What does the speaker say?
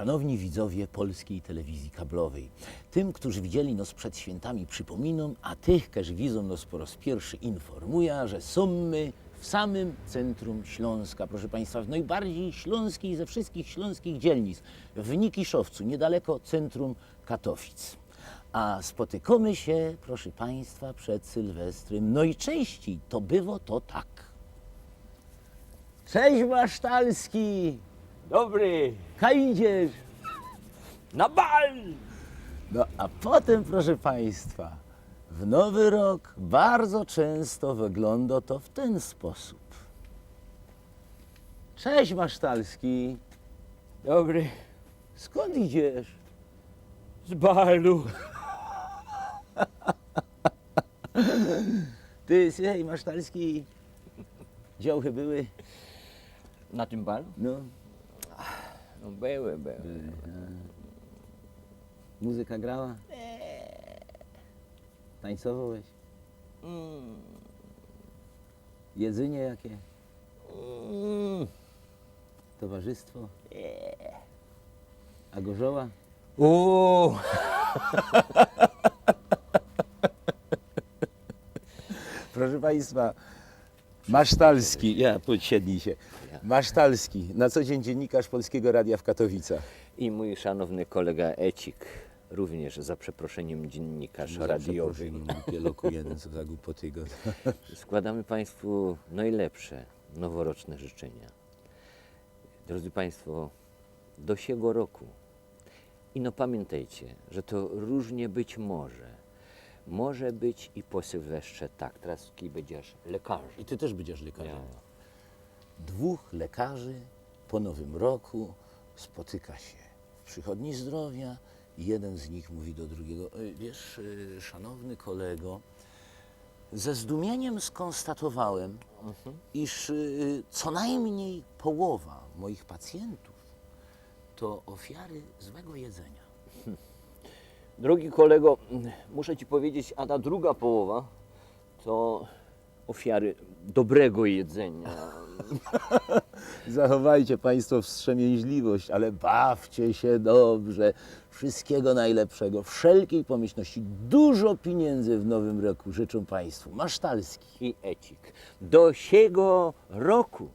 Szanowni widzowie polskiej telewizji kablowej, tym, którzy widzieli nos przed świętami przypominam, a tych, którzy widzą nos po raz pierwszy informuję, że są my w samym centrum Śląska, proszę Państwa, w najbardziej śląskiej ze wszystkich śląskich dzielnic, w Nikiszowcu, niedaleko centrum Katowic. A spotykamy się, proszę Państwa, przed Sylwestrem. No i częściej to bywa to tak. Cześć Masztalski! Dobry, Kajdziesz! na bal! No a potem, proszę Państwa, w nowy rok bardzo często wygląda to w ten sposób. Cześć Masztalski! Dobry, Skąd idziesz? z balu. Ty, hej Masztalski, działchy były? Na tym balu? No, No były, były. muzyka grała? Tańcowałeś? Mm, Jedzenie jakie? mm. Towarzystwo? A gorzoła? Uuu, Proszę Państwa, Masztalski, ja podsiednij się. Masztalski, na co dzień dziennikarz Polskiego Radia w Katowicach. I mój szanowny kolega Ecik, również za przeproszeniem dziennikarz radiowy. Pieloku jeden, co za głupoty go. Składamy Państwu najlepsze noworoczne życzenia. Drodzy Państwo, do siego roku. I no pamiętajcie, że to różnie być może. Może być i po Sylwestrze tak. Teraz kim będziesz lekarzem. I ty też będziesz lekarzem. Ja. Dwóch lekarzy po nowym roku spotyka się w przychodni zdrowia i jeden z nich mówi do drugiego, "E, wiesz, e, szanowny kolego, ze zdumieniem skonstatowałem, iż e, co najmniej połowa moich pacjentów to ofiary złego jedzenia. Drogi kolego, muszę Ci powiedzieć, a ta druga połowa to ofiary dobrego jedzenia. Zachowajcie Państwo wstrzemięźliwość, ale bawcie się dobrze. Wszystkiego najlepszego, wszelkiej pomyślności. Dużo pieniędzy w nowym roku życzę Państwu. Masztalski. I ecik. Do siego roku.